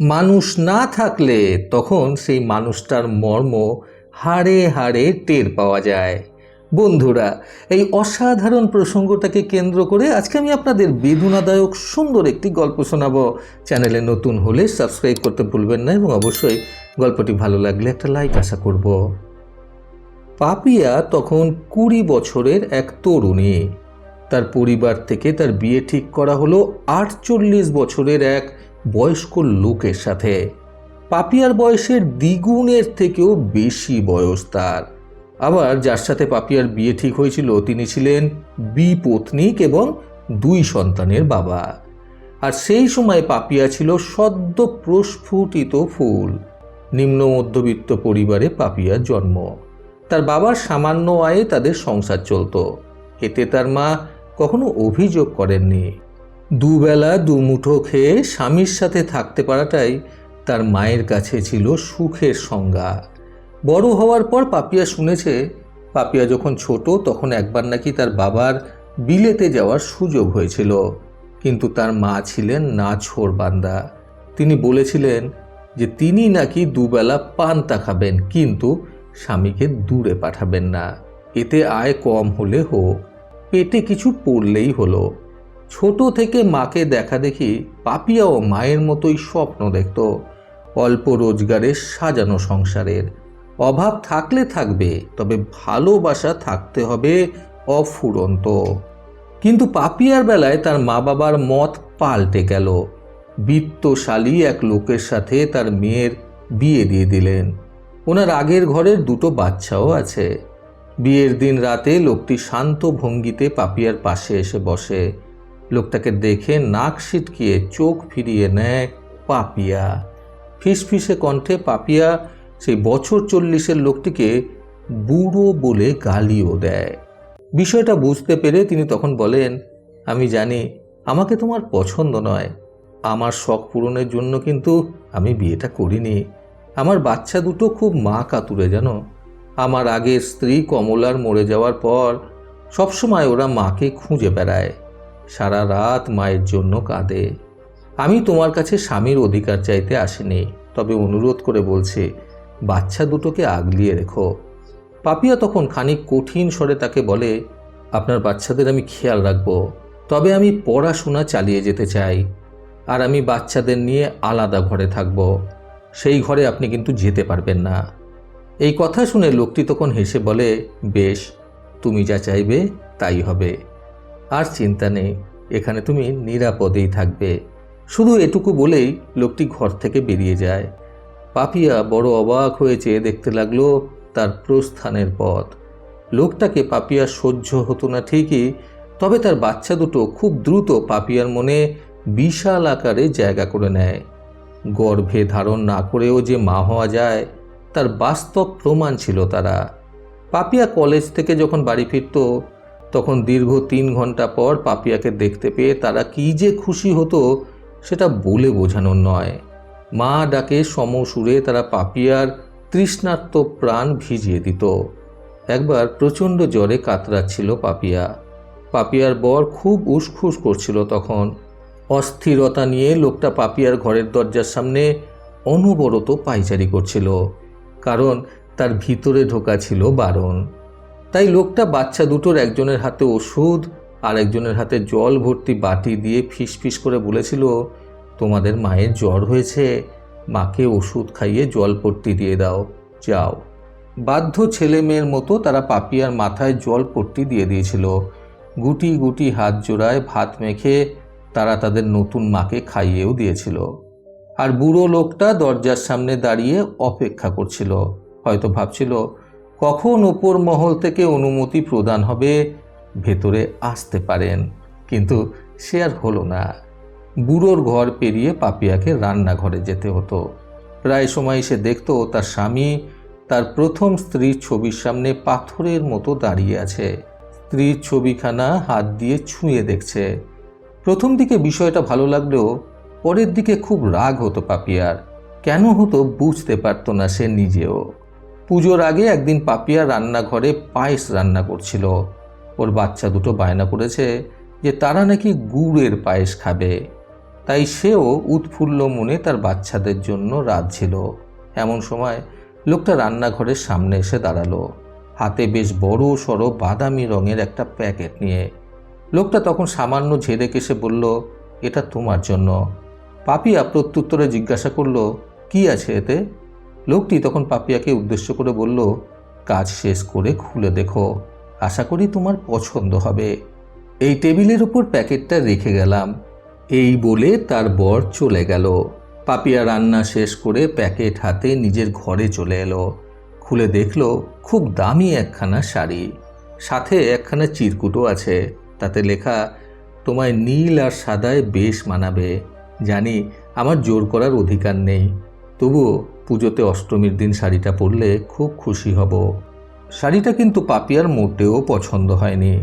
মানুষ না থাকলে তখন সেই মানুষটার মর্ম হাড়ে হাড়ে টের পাওয়া যায়। বন্ধুরা, এই অসাধারণ প্রসঙ্গটাকে কেন্দ্র করে আজকে আমি আপনাদের বেদনাদায়ক সুন্দর একটি গল্প শোনাবো। চ্যানেলে নতুন হলে সাবস্ক্রাইব করতে ভুলবেন না এবং অবশ্যই গল্পটি ভালো লাগলে একটা লাইক আশা করব। পাপিয়া তখন কুড়ি বছরের এক তরুণী। তার পরিবার থেকে তার বিয়ে ঠিক করা হলো আটচল্লিশ বছরের এক বয়স্ক লোকের সাথে। পাপিয়ার বয়সের দ্বিগুণের থেকেও বেশি বয়স তার। আবার যার সাথে পাপিয়ার বিয়ে ঠিক হয়েছিল, তিনি ছিলেন বিপত্নিক এবং দুই সন্তানের বাবা। আর সেই সময় পাপিয়া ছিল সদ্য প্রস্ফুটিত ফুল। নিম্ন মধ্যবিত্ত পরিবারে পাপিয়ার জন্ম। তার বাবার সামান্য আয়ে তাদের সংসার চলতো। এতে তার মা কখনো অভিযোগ করেননি। দুবেলা দুমুঠো খেয়ে স্বামীর সাথে থাকতে পারাটাই তার মায়ের কাছে ছিল সুখের সংজ্ঞা। বড় হওয়ার পর পাপিয়া শুনেছে, পাপিয়া যখন ছোট তখন একবার নাকি তার বাবার বিলেতে যাওয়ার সুযোগ হয়েছিল। কিন্তু তার মা ছিলেন না ছোড় বান্দা। তিনি বলেছিলেন যে তিনি নাকি দুবেলা পান্তা খাবেন, কিন্তু স্বামীকে দূরে পাঠাবেন না। এতে আয় কম হলে হোক। পেটে কিছু পড়লেই হলো। ছোট থেকে মাকে দেখা দেখি পাপিয়াও মায়ের মতোই স্বপ্ন দেখত। অল্প রোজগারের সাজানো সংসারের। অভাব থাকলে থাকবে, তবে ভালোবাসা থাকতে হবে অফুরন্ত। কিন্তু পাপিয়ার বেলায় তার মা বাবার মত পাল্টে গেল। বিত্তশালী এক লোকের সাথে তার মেয়ের বিয়ে দিয়ে দিলেন। ওনার আগের ঘরের দুটো বাচ্চাও আছে। বিয়ের দিন রাতে লোকটি শান্ত ভঙ্গিতে পাপিয়ার পাশে এসে বসে। লোকটাকে দেখে নাক সিটকিয়ে চোখ ফিরিয়ে নেয় পাপিয়া। ফিসফিসে কণ্ঠে পাপিয়া সেই বছর চল্লিশের লোকটিকে বুড়ো বলে গালিও দেয়। বিষয়টা বুঝতে পেরে তিনি তখন বলেন, আমি জানি, আমাকে তোমার পছন্দ নয়। আমার শখ পূরণের জন্য কিন্তু আমি বিয়েটা করিনি। আমার বাচ্চা দুটো খুব মা কাতুরে, জানো? আমার আগের স্ত্রী কমলার মরে যাওয়ার পর সবসময় ওরা মাকে খুঁজে বেড়ায়। সারা রাত মায়ের জন্য কাঁদে। আমি তোমার কাছে স্বামীর অধিকার চাইতে আসিনি, তবে অনুরোধ করে বলছি, বাচ্চা দুটোকে আগলিয়ে রেখো। পাপিয়া তখন খানিক কঠিন স্বরে তাকে বলে, আপনার বাচ্চাদের আমি খেয়াল রাখব, তবে আমি পড়াশোনা চালিয়ে যেতে চাই, আর আমি বাচ্চাদের নিয়ে আলাদা ঘরে থাকব। সেই ঘরে আপনি কিন্তু যেতে পারবেন না। এই কথা শুনে লোকটি তখন হেসে বলে, বেশ, তুমি যা চাইবে তাই হবে। আর চিন্তা নেই, এখানে তুমি নিরাপদেই থাকবে। শুধু এটুকু বলেই লোকটি ঘর থেকে বেরিয়ে যায়। পাপিয়া বড় অবাক হয়েছে দেখতে লাগল তার প্রস্থানের পথ। লোকটাকে পাপিয়া সহ্য হতো না ঠিকই, তবে তার বাচ্চা দুটো খুব দ্রুত পাপিয়ার মনে বিশাল আকারে জায়গা করে নেয়। গর্ভে ধারণ না করেও যে মা হওয়া যায়, তার বাস্তব প্রমাণ ছিল তারা। পাপিয়া কলেজ থেকে যখন বাড়ি ফিরত তখন দীর্ঘ তিন ঘণ্টা পর পাপিয়াকে দেখতে পেয়ে তারা কী যে খুশি হতো, সেটা বলে বোঝানোর নয়। মা ডাকে সমসুরে তারা পাপিয়ার তৃষ্ণার্ত প্রাণ ভিজিয়ে দিত। একবার প্রচণ্ড জ্বরে কাতরাচ্ছিল পাপিয়া। পাপিয়ার বর খুব উসখুস করছিল তখন। অস্থিরতা নিয়ে লোকটা পাপিয়ার ঘরের দরজার সামনে অনবরত পাইচারি করছিল, কারণ তার ভিতরে ঢোকা ছিল বারণ। তাই লোকটা বাচ্চা দুটোর একজনের হাতে ওষুধ আর একজনের হাতে জল ভর্তি বাটি দিয়ে ফিস ফিস করে বলেছিল, তোমাদের মায়ের জ্বর হয়েছে, মাকে ওষুধ খাইয়ে জল পট্টি দিয়ে দাও, যাও। বাধ্য ছেলে মেয়ের মতো তারা পাপিয়ার মাথায় জল পট্টি দিয়ে দিয়েছিল। গুটি গুটি হাত জোড়ায় ভাত মেখে তারা তাদের নতুন মাকে খাইয়েও দিয়েছিল। আর বুড়ো লোকটা দরজার সামনে দাঁড়িয়ে অপেক্ষা করছিল। হয়তো ভাবছিল কখন ওপর মহল থেকে অনুমতি প্রদান হবে, ভেতরে আসতে পারেন। কিন্তু সে আর হলো না। বুড়োর ঘর পেরিয়ে পাপিয়াকে রান্নাঘরে যেতে হতো। প্রায় সময় সে দেখত তার স্বামী তার প্রথম স্ত্রীর ছবির সামনে পাথরের মতো দাঁড়িয়ে আছে। স্ত্রীর ছবিখানা হাত দিয়ে ছুঁয়ে দেখছে। প্রথম দিকে বিষয়টা ভালো লাগলেও পরের দিকে খুব রাগ হতো পাপিয়ার। কেন হতো বুঝতে পারতো না সে নিজেও। পুজোর আগে একদিন পাপিয়া রান্নাঘরে পায়েস রান্না করছিল। ওর বাচ্চা দুটো বায়না করেছে যে তারা নাকি গুড়ের পায়েস খাবে। তাই সেও উৎফুল্ল মনে তার বাচ্চাদের জন্য ছিল। এমন সময় লোকটা রান্নাঘরের সামনে এসে দাঁড়াল। হাতে বেশ বড় সড়ো বাদামি রঙের একটা প্যাকেট নিয়ে। লোকটা তখন সামান্য ঝেড়ে কেসে বলল, এটা তোমার জন্য। পাপিয়া প্রত্যুত্তরে জিজ্ঞাসা করল, কি আছে এতে? লোকটি তখন পাপিয়াকে উদ্দেশ্য করে বলল, কাজ শেষ করে খুলে দেখো, আশা করি তোমার পছন্দ হবে। এই টেবিলের উপর প্যাকেটটা রেখে গেলাম। এই বলে তার বর চলে গেল। পাপিয়া রান্না শেষ করে প্যাকেট হাতে নিজের ঘরে চলে এলো। খুলে দেখল, খুব দামি একখানা শাড়ি। সাথে একখানা চিরকুটও আছে। তাতে লেখা, তোমায় নীল আর সাদায় বেশ মানাবে। জানি আমার জোর করার অধিকার নেই। তবুও পুজোতে অষ্টমীর দিন শাড়িটা পরলে খুব খুশি হব। শাড়িটা কিন্তু পাপিয়ার মোটেও পছন্দ হয়নি।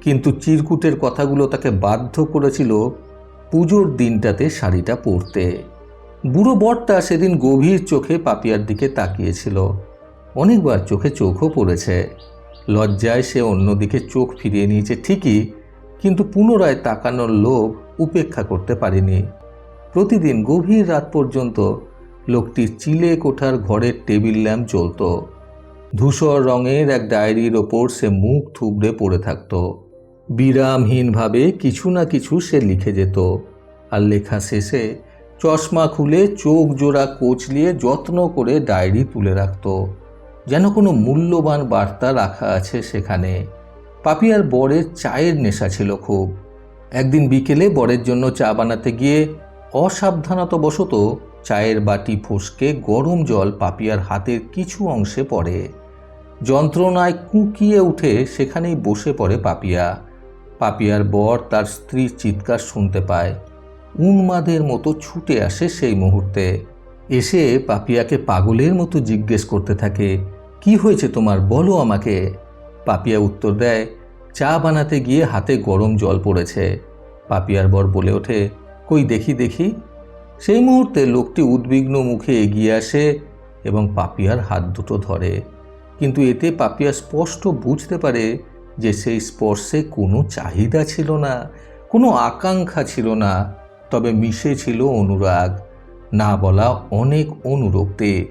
কিন্তু চিরকুটের কথাগুলো তাকে বাধ্য করেছিল পুজোর দিনটাতে শাড়িটা পরতে। বুড়ো বরটা সেদিন গভীর চোখে পাপিয়ার দিকে তাকিয়েছিল। অনেকবার চোখে চোখও পড়েছে। লজ্জায় সে অন্যদিকে চোখ ফিরিয়ে নিয়েছে ঠিকই, কিন্তু পুনরায় তাকানোর লোভ উপেক্ষা করতে পারেনি। প্রতিদিন গভীর রাত পর্যন্ত লোকটির চিলে কোঠার ঘরের টেবিল ল্যাম্প জ্বলত। ধূসর রঙের এক ডায়েরির ওপর সে মুখ থুবড়ে পড়ে থাকত। বিরামহীনভাবে কিছু না কিছু সে লিখে যেত। আর লেখা শেষে চশমা খুলে চোখ জোড়া কোচলিয়ে যত্ন করে ডায়েরি তুলে রাখত। যেন কোনো মূল্যবান বার্তা রাখা আছে সেখানে। পাপিয়ার বরের চায়ের নেশা ছিল খুব। একদিন বিকেলে বরের জন্য চা বানাতে গিয়ে অসাবধানতাবশত চায়ের বাটি ফসকে গরম জল পাপিয়ার হাতের কিছু অংশে পড়ে। যন্ত্রণায় কুঁকিয়ে উঠে সেখানেই বসে পড়ে পাপিয়া। পাপিয়ার বর তার স্ত্রীর চিৎকার শুনতে পায়। উন্মাদের মতো ছুটে আসে সেই মুহূর্তে। এসে পাপিয়াকে পাগলের মতো জিজ্ঞেস করতে থাকে, কি হয়েছে তোমার? বলো আমাকে। পাপিয়া উত্তর দেয়, চা বানাতে গিয়ে হাতে গরম জল পড়েছে। পাপিয়ার বর বলে ওঠে, কই দেখি দেখি। সেই মুহূর্তে লোকটি উদ্বিগ্ন মুখে এগিয়ে আসে এবং পাপিয়ার হাত দুটো ধরে। কিন্তু এতে পাপিয়া স্পষ্ট বুঝতে পারে যে সেই স্পর্শে কোনো চাহিদা ছিল না, কোনো আকাঙ্ক্ষা ছিল না, তবে মিশে ছিল অনুরাগ, না বলা অনেক অনুরক্তি।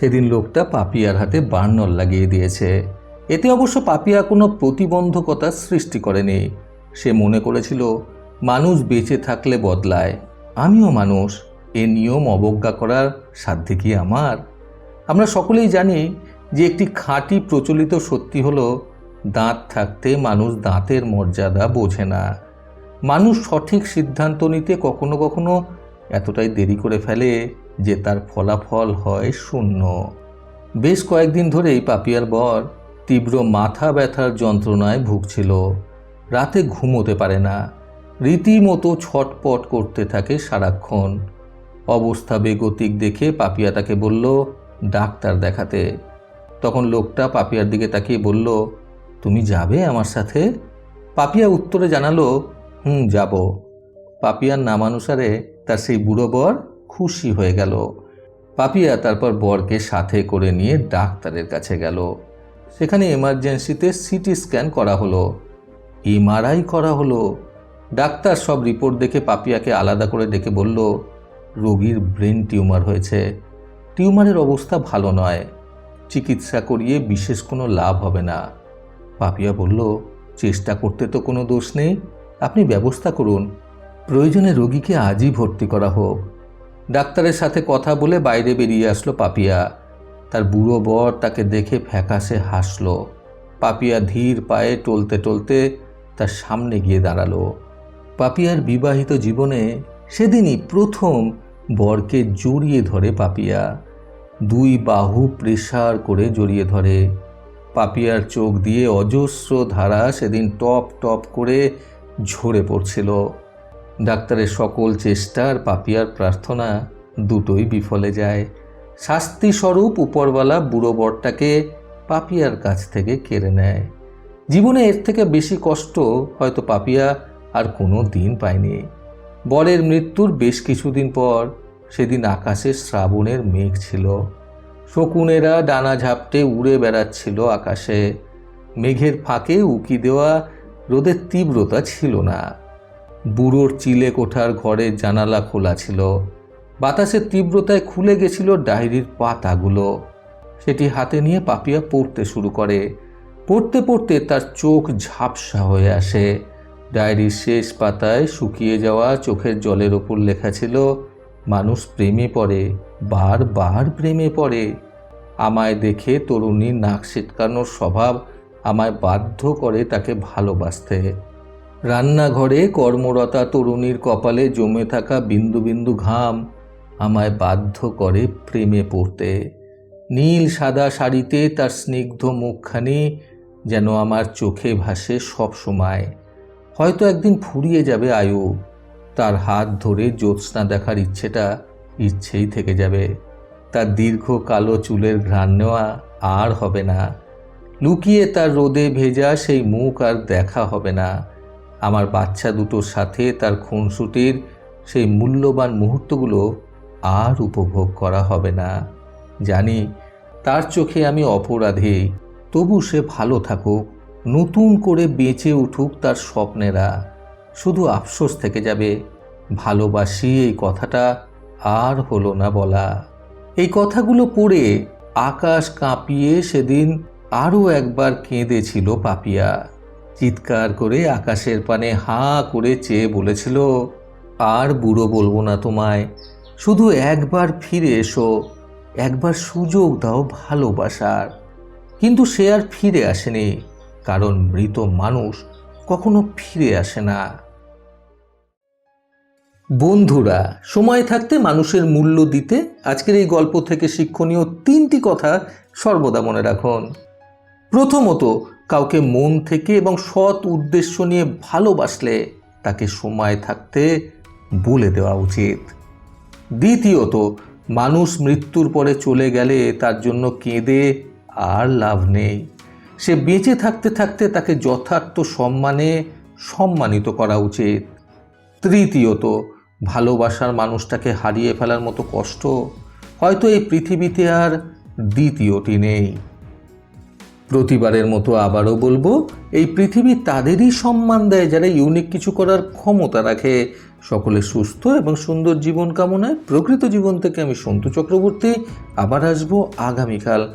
সেদিন লোকটা পাপিয়ার হাতে বার্নল লাগিয়ে দিয়েছে। এতে অবশ্য পাপিয়া কোনো প্রতিবন্ধকতার সৃষ্টি করেনি। সে মনে করেছিল, মানুষ বেঁচে থাকলে বদলায়। আমিও মানুষ, এ নিয়ম অবজ্ঞা করার সাধ্য কি আমার? আমরা সকলেই জানি যে একটি খাঁটি প্রচলিত সত্যি হলো, দাঁত থাকতে মানুষ দাঁতের মর্যাদা বোঝে না। মানুষ সঠিক সিদ্ধান্ত নিতে কখনো কখনো এতটাই দেরি করে ফেলে যে তার ফলাফল হয় শূন্য। বেশ কয়েকদিন ধরেই পাপিয়ার বর তীব্র মাথা ব্যথার যন্ত্রণায় ভুগছিল। রাতে ঘুমোতে পারে না। রীতিমতো ছটপট করতে থাকে সারাক্ষণ। অবস্থা বেগতিক দেখে পাপিয়া তাকে বলল, ডাক্তার দেখাতে। তখন লোকটা পাপিয়ার দিকে তাকিয়ে বলল, তুমি যাবে আমার সাথে? পাপিয়া উত্তরে জানালো, হুম, যাব। পাপিয়ার নামানুসারে তার সেই বুড়ো বর খুশি হয়ে গেল। পাপিয়া তারপর বরকে সাথে করে নিয়ে ডাক্তারের কাছে গেল। সেখানে এমার্জেন্সিতে সিটি স্ক্যান করা হলো। এমআরআই করা হলো। ডাক্তার সব রিপোর্ট দেখে পাপিয়াকে আলাদা করে ডেকে বলল, রোগীর ব্রেন টিউমার হয়েছে। টিউমারের অবস্থা ভালো নয়। চিকিৎসা করিয়ে বিশেষ কোনো লাভ হবে না। পাপিয়া বলল, চেষ্টা করতে তো কোনো দোষ নেই। আপনি ব্যবস্থা করুন। প্রয়োজনে রোগীকে আজই ভর্তি করা হোক। ডাক্তারের সাথে কথা বলে বাইরে বেরিয়ে আসলো পাপিয়া। তার বুড়ো বর তাকে দেখে ফ্যাকাশে হাসল। পাপিয়া ধীর পায়ে টলতে টলতে তার সামনে গিয়ে দাঁড়াল। পাপিয়ার বিবাহিত জীবনে সেদিনই প্রথম বরকে জড়িয়ে ধরে পাপিয়া। দুই বাহু প্রেসার করে জড়িয়ে ধরে। পাপিয়ার চোখ দিয়ে অজস্র ধারা সেদিন টপ টপ করে ঝরে পড়ছিল। ডাক্তারের সকল চেষ্টার পাপিয়ার প্রার্থনা দুটোই বিফলে যায়। শাস্তিস্বরূপ উপরওয়ালা বুড়ো বরটাকে পাপিয়ার কাছ থেকে কেড়ে নেয়। জীবনে এর থেকে বেশি কষ্ট হয়তো পাপিয়া আর কোনো দিন পায়নি বরের মৃত্যুর বেশ কিছুদিন পর সেদিন আকাশে শ্রাবণের মেঘ ছিল। শকুনেরা ডানা ঝাপটে উড়ে বেড়াচ্ছিল আকাশে। মেঘের ফাঁকে উকি দেওয়া রোদের তীব্রতা ছিল না। বুড়োর চিলে কোঠার ঘরের জানালা খোলা ছিল। বাতাসের তীব্রতায় খুলে গেছিল ডায়েরির পাতাগুলো। সেটি হাতে নিয়ে পাপিয়া পড়তে শুরু করে। পড়তে পড়তে তার চোখ ঝাপসা হয়ে আসে। ডায়েরির শেষ পাতায় শুকিয়ে যাওয়া চোখের জলের ওপর লেখা ছিল, মানুষ প্রেমে পড়ে, বার বার প্রেমে পড়ে। আমায় দেখে তরুণীর নাক সিটকানোর স্বভাব আমায় বাধ্য করে তাকে ভালোবাসতে। রান্নাঘরে কর্মরতা তরুণীর কপালে জমে থাকা বিন্দু বিন্দু ঘাম আমায় বাধ্য করে প্রেমে পড়তে। নীল সাদা শাড়িতে তার স্নিগ্ধ মুখখানি যেন আমার চোখে ভাসে সব সময় হয়তো একদিন ফুরিয়ে যাবে আয়ু। তার হাত ধরে জ্যোৎস্না দেখার ইচ্ছেটা ইচ্ছেই থেকে যাবে। তার দীর্ঘ কালো চুলের ঘ্রাণ নেওয়া আর হবে না। লুকিয়ে তার রোদে ভেজা সেই মুখ আর দেখা হবে না। আমার বাচ্চা দুটোর সাথে তার খুনসুটির সেই মূল্যবান মুহূর্তগুলো আর উপভোগ করা হবে না। জানি তার চোখে আমি অপরাধী, তবু সে ভালো থাকুক। নতুন করে বেঁচে উঠুক তার স্বপ্নেরা। শুধু আফসোস থেকে যাবে। ভালোবাসি এই কথাটা আর হলো না বলা। এই কথাগুলো পড়ে আকাশ কাঁপিয়ে সেদিন আরও একবার কেঁদেছিল পাপিয়া। চিৎকার করে আকাশের পানে হাঁ করে চেয়ে বলেছিল, আর বুড়ো বলব না তোমায়। শুধু একবার ফিরে এসো। একবার সুযোগ দাও ভালোবাসার। কিন্তু সে আর ফিরে আসেনি। কারণ মৃত মানুষ কখনো ফিরে আসে না। বন্ধুরা, সময় থাকতে মানুষের মূল্য দিতে আজকের এই গল্প থেকে শিক্ষণীয় তিনটি কথা সর্বদা মনে রাখুন। প্রথমত, কাউকে মন থেকে এবং সৎ উদ্দেশ্য নিয়ে ভালোবাসলে তাকে সময় থাকতে বলে দেওয়া উচিত। দ্বিতীয়ত, মানুষ মৃত্যুর পরে চলে গেলে তার জন্য কেঁদে আর লাভ নেই। সে বেঁচে থাকতে থাকতে তাকে যথার্থ সম্মানে সম্মানিত করা উচিত। তৃতীয়ত, ভালোবাসার মানুষটাকে হারিয়ে ফেলার মতো কষ্ট হয়তো এই পৃথিবীতে আর দ্বিতীয়টি নেই। প্রতিবারের মতো আবারও বলব, এই পৃথিবী তাদেরই সম্মান দেয় যারা ইউনিক কিছু করার ক্ষমতা রাখে। সকলে সুস্থ এবং সুন্দর জীবন কামনায় প্রকৃত জীবন থেকে আমি সন্তু চক্রবর্তী। আবার আসব আগামীকাল